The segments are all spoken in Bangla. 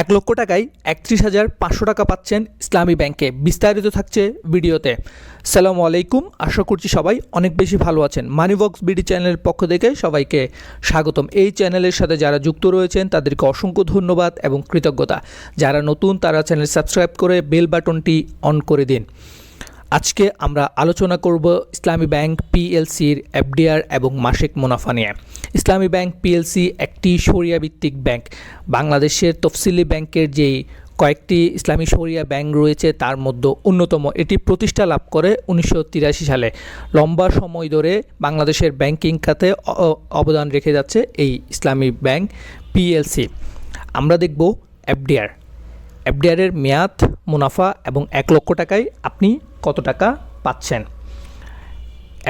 এক লক্ষ টাকায় একত্রিশ হাজার পাঁচশো টাকা পাচ্ছেন ইসলামী ব্যাংকে। বিস্তারিত থাকছে ভিডিওতে। সালাম আলাইকুম, আশা করছি সবাই অনেক বেশি ভালো আছেন। মানিবক্স বিডি চ্যানেলের পক্ষ থেকে সবাইকে স্বাগতম। এই চ্যানেলের সাথে যারা যুক্ত রয়েছেন, তাদেরকে অসংখ্য ধন্যবাদ এবং কৃতজ্ঞতা। যারা নতুন, তারা চ্যানেল সাবস্ক্রাইব করে বেল বাটনটি অন করে দিন। আজকে আমরা আলোচনা করব ইসলামী ব্যাংক পিএলসির এফডিআর এবং মাসিক মুনাফা নিয়ে। ইসলামী ব্যাংক পিএলসি একটি সরিয়া ভিত্তিক ব্যাংক। বাংলাদেশের তফসিলি ব্যাংকের যেই কয়েকটি ইসলামী সরিয়া ব্যাংক রয়েছে, তার মধ্যে অন্যতম এটি প্রতিষ্ঠা লাভ করে উনিশশো তিরাশি সালে। লম্বা সময় ধরে বাংলাদেশের ব্যাংকিং খাতে অবদান রেখে যাচ্ছে এই ইসলামী ব্যাংক পিএলসি। আমরা দেখব এফডিআর। এফডিআরের মেয়াদ, মুনাফা এবং এক লক্ষ টাকায় আপনি কত টাকা পাচ্ছেন?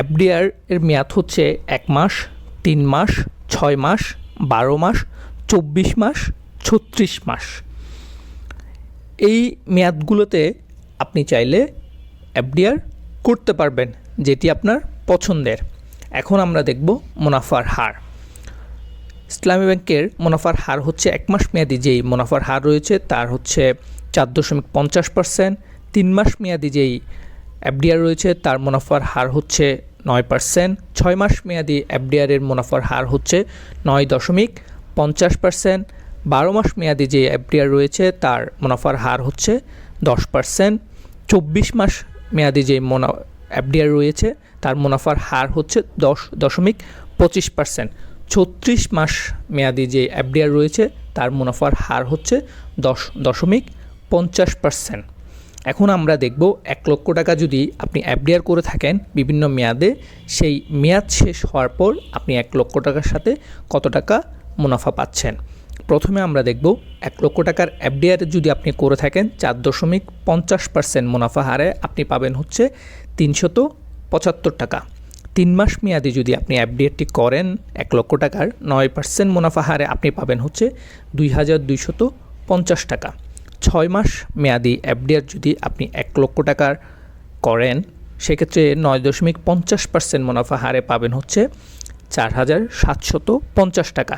এফডিআর এর মেয়াদ হচ্ছে এক মাস, তিন মাস, ছয় মাস, বারো মাস, চব্বিশ মাস, ছত্রিশ মাস। এই মেয়াদগুলোতে আপনি চাইলে এফডিআর করতে পারবেন, যেটি আপনার পছন্দের। এখন আমরা দেখব মুনাফার হার। ইসলামী ব্যাংকের মুনাফার হার হচ্ছে এক মাস মেয়াদি, যেই মুনাফার হার রয়েছে তার হচ্ছে চার দশমিক পঞ্চাশ পার্সেন্ট। তিন মাস মেয়াদি যেই এফডিআর রয়েছে তার মুনাফার হার হচ্ছে নয় পার্সেন্ট। ছয় মাস মেয়াদি এফডিআরের মুনাফার হার হচ্ছে নয় দশমিক পঞ্চাশ পার্সেন্ট। বারো মাস মেয়াদি যে এফডিআর রয়েছে তার মুনাফার হার হচ্ছে দশ পার্সেন্ট। চব্বিশ মাস মেয়াদি যে মোনা এফডিআর রয়েছে তার মুনাফার হার হচ্ছে দশ দশমিক পঁচিশ পার্সেন্ট। ছত্রিশ মাস মেয়াদি যে এফডিআর রয়েছে, তার মুনাফার হার হচ্ছে দশ দশমিক পঞ্চাশ পার্সেন্ট। এখন আমরা দেখব এক লক্ষ টাকা যদি আপনি এফডিআর করে থাকেন বিভিন্ন মেয়াদে, সেই মেয়াদ শেষ হওয়ার পর আপনি এক লক্ষ টাকার সাথে কত টাকা মুনাফা পাচ্ছেন? প্রথমে আমরা দেখব এক লক্ষ টাকার এফডিআর যদি আপনি করে থাকেন, চার দশমিক পঞ্চাশ পার্সেন্ট মুনাফা হারে আপনি পাবেন হচ্ছে তিনশত পঁচাত্তর টাকা। তিন মাস মেয়াদি যদি আপনি এফডিআরটি করেন, এক লক্ষ টাকার নয় পার্সেন্ট মুনাফা হারে আপনি পাবেন হচ্ছে দুই হাজার দুইশত পঞ্চাশ টাকা। ছয় মাস মেয়াদি এফডিআর যদি আপনি এক লক্ষ টাকার করেন, সেক্ষেত্রে নয় দশমিক পঞ্চাশ পার্সেন্ট মুনাফা হারে পাবেন হচ্ছে চার হাজার সাতশত পঞ্চাশ টাকা।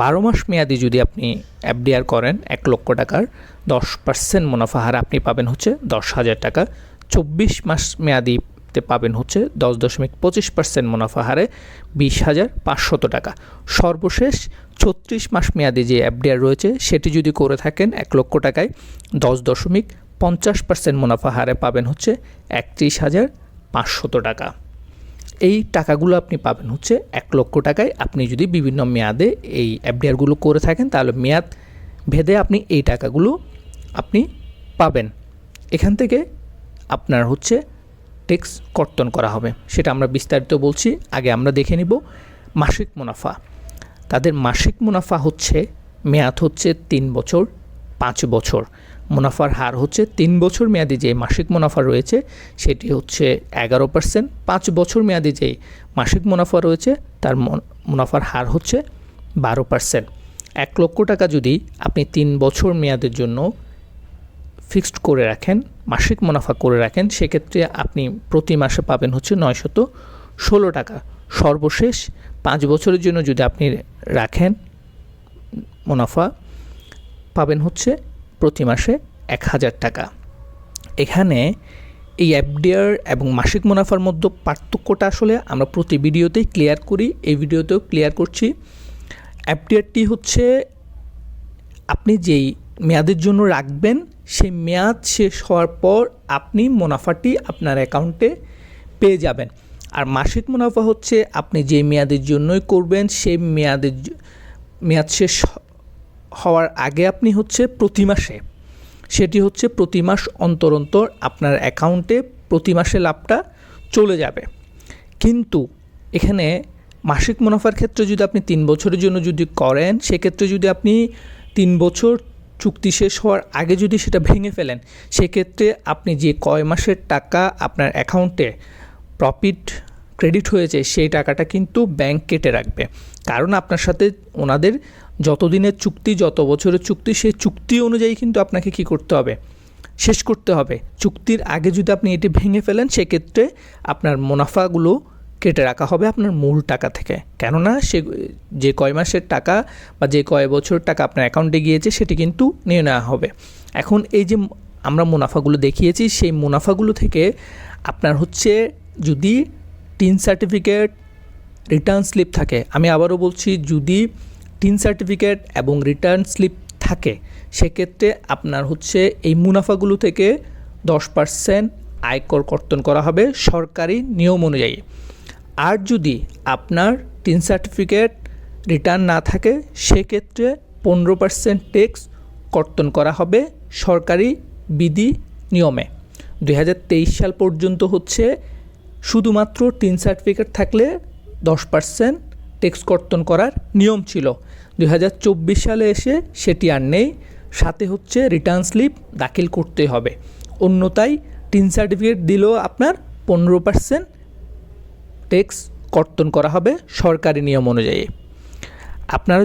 বারো মাস মেয়াদি যদি আপনি এফডিআর করেন, এক লক্ষ টাকার দশ পার্সেন্ট মুনাফা হারে আপনি পাবেন হচ্ছে দশ হাজার টাকা। চব্বিশ মাস মেয়াদিতে পাবেন হচ্ছে দশ দশমিক পঁচিশ পার্সেন্ট মুনাফা হারে বিশ হাজার পাঁচশত টাকা। সর্বশেষ ছত্রিশ মাস মেয়াদি যে এফডিআর রয়েছে, সেটি যদি করে থাকেন এক লক্ষ টাকায় দশ দশমিক পঞ্চাশ পার্সেন্ট মুনাফা হারে পাবেন হচ্ছে একত্রিশ হাজার পাঁচশত টাকা। এই টাকাগুলো আপনি পাবেন হচ্ছে এক লক্ষ টাকায়। আপনি যদি বিভিন্ন মেয়াদে এই এফডিআরগুলো করে থাকেন, তাহলে মেয়াদ ভেদে আপনি এই টাকাগুলো আপনি পাবেন। এখান থেকে আপনার হচ্ছে ট্যাক্স কর্তন করা হবে। সেটা আমরা বিস্তারিত বলছি, আগে আমরা দেখে নিব মাসিক মুনাফা। তাদের মাসিক মুনাফা হচ্ছে, মেয়াদ হচ্ছে তিন বছর, পাঁচ বছর। মুনাফার হার হচ্ছে তিন বছর মেয়াদি যে মাসিক মুনাফা রয়েছে, সেটি হচ্ছে এগারো পার্সেন্ট। পাঁচ বছর মেয়াদি যে মাসিক মুনাফা রয়েছে, তার মন- মুনাফার হার হচ্ছে বারো পার্সেন্ট। এক লক্ষ টাকা যদি আপনি তিন বছর মেয়াদের জন্য ফিক্সড করে রাখেন, মাসিক মুনাফা করে রাখেন, সেক্ষেত্রে আপনি প্রতি মাসে পাবেন হচ্ছে নয়শত ষোলো টাকা। সর্বশেষ পাঁচ বছরের জন্য যদি আপনি রাখেন মুনাফা, পাবেন হচ্ছে প্রতি মাসে এক হাজার টাকা। এখানে এই অ্যাপডিয়ার এবং মাসিক মুনাফার মধ্যে পার্থক্যটা আসলে আমরা প্রতি ভিডিওতেই ক্লিয়ার করি। এই ভিডিওতেও ক্লিয়ার করছি। অ্যাপডিয়ারটি হচ্ছে আপনি যেই মেয়াদের জন্য রাখবেন সেই মেয়াদ শেষ হওয়ার পর আপনি মুনাফাটি আপনার অ্যাকাউন্টে পেয়ে যাবেন। আর মাসিক মুনাফা হচ্ছে আপনি যে মেয়াদের জন্যই করবেন, সেই মেয়াদের মেয়াদ শেষ হওয়ার আগে আপনি হচ্ছে প্রতি মাসে, সেটি হচ্ছে প্রতি মাস অন্তর অন্তর আপনার অ্যাকাউন্টে প্রতি মাসে লাভটা চলে যাবে। কিন্তু এখানে মাসিক মুনাফার ক্ষেত্রে যদি আপনি তিন বছরের জন্য যদি করেন, সেক্ষেত্রে যদি আপনি তিন বছর চুক্তি শেষ হওয়ার আগে যদি সেটা ভেঙে ফেলেন, সেক্ষেত্রে আপনি যে কয় মাসের টাকা আপনার অ্যাকাউন্টে প্রফিট ক্রেডিট হয়েছে, সেই টাকাটা কিন্তু ব্যাংক কেটে রাখবে। কারণ আপনার সাথে ওনাদের যতদিনের চুক্তি, যত বছরের চুক্তি, সেই চুক্তি অনুযায়ী কিন্তু আপনাকে কি করতে হবে? শেষ করতে হবে। চুক্তির আগে যদি আপনি এটি ভেঙে ফেলেন, সেক্ষেত্রে আপনার মুনাফাগুলো কেটে রাখা হবে আপনার মূল টাকা থেকে। কেননা সে, যে কয় মাসের টাকা বা যে কয় বছর টাকা আপনার অ্যাকাউন্টে গিয়েছে, সেটি কিন্তু নিয়ে নেওয়া হবে। এখন এই যে আমরা মুনাফাগুলো দেখিয়েছি, সেই মুনাফাগুলো থেকে আপনার হচ্ছে যদি টিন সার্টিফিকেট রিটার্ন স্লিপ থাকে, আমি আবারও বলছি যদি টিন সার্টিফিকেট এবং রিটার্ন স্লিপ থাকে, সেক্ষেত্রে আপনার হচ্ছে এই মুনাফাগুলো থেকে দশ পার্সেন্ট আয়কর কর্তন করা হবে সরকারি নিয়ম অনুযায়ী। আর যদি আপনার টিন সার্টিফিকেট রিটার্ন না থাকে, সেক্ষেত্রে পনেরো পার্সেন্ট ট্যাক্স কর্তন করা হবে সরকারি বিধি নিয়মে। দু হাজার তেইশ সাল পর্যন্ত হচ্ছে শুধুমাত্র টিন সার্টিফিকেট থাকলে দশ পার্সেন্ট ট্যাক্স কর্তন করার নিয়ম ছিল। দুই হাজার চব্বিশ সালে এসে সেটি আর নেই। সাথে হচ্ছে রিটার্ন স্লিপ দাখিল করতে হবে। অন্যথায় টিন সার্টিফিকেট দিলেও আপনার পনেরো পার্সেন্ট ট্যাক্স কর্তন করা হবে সরকারি নিয়ম অনুযায়ী। আপনারা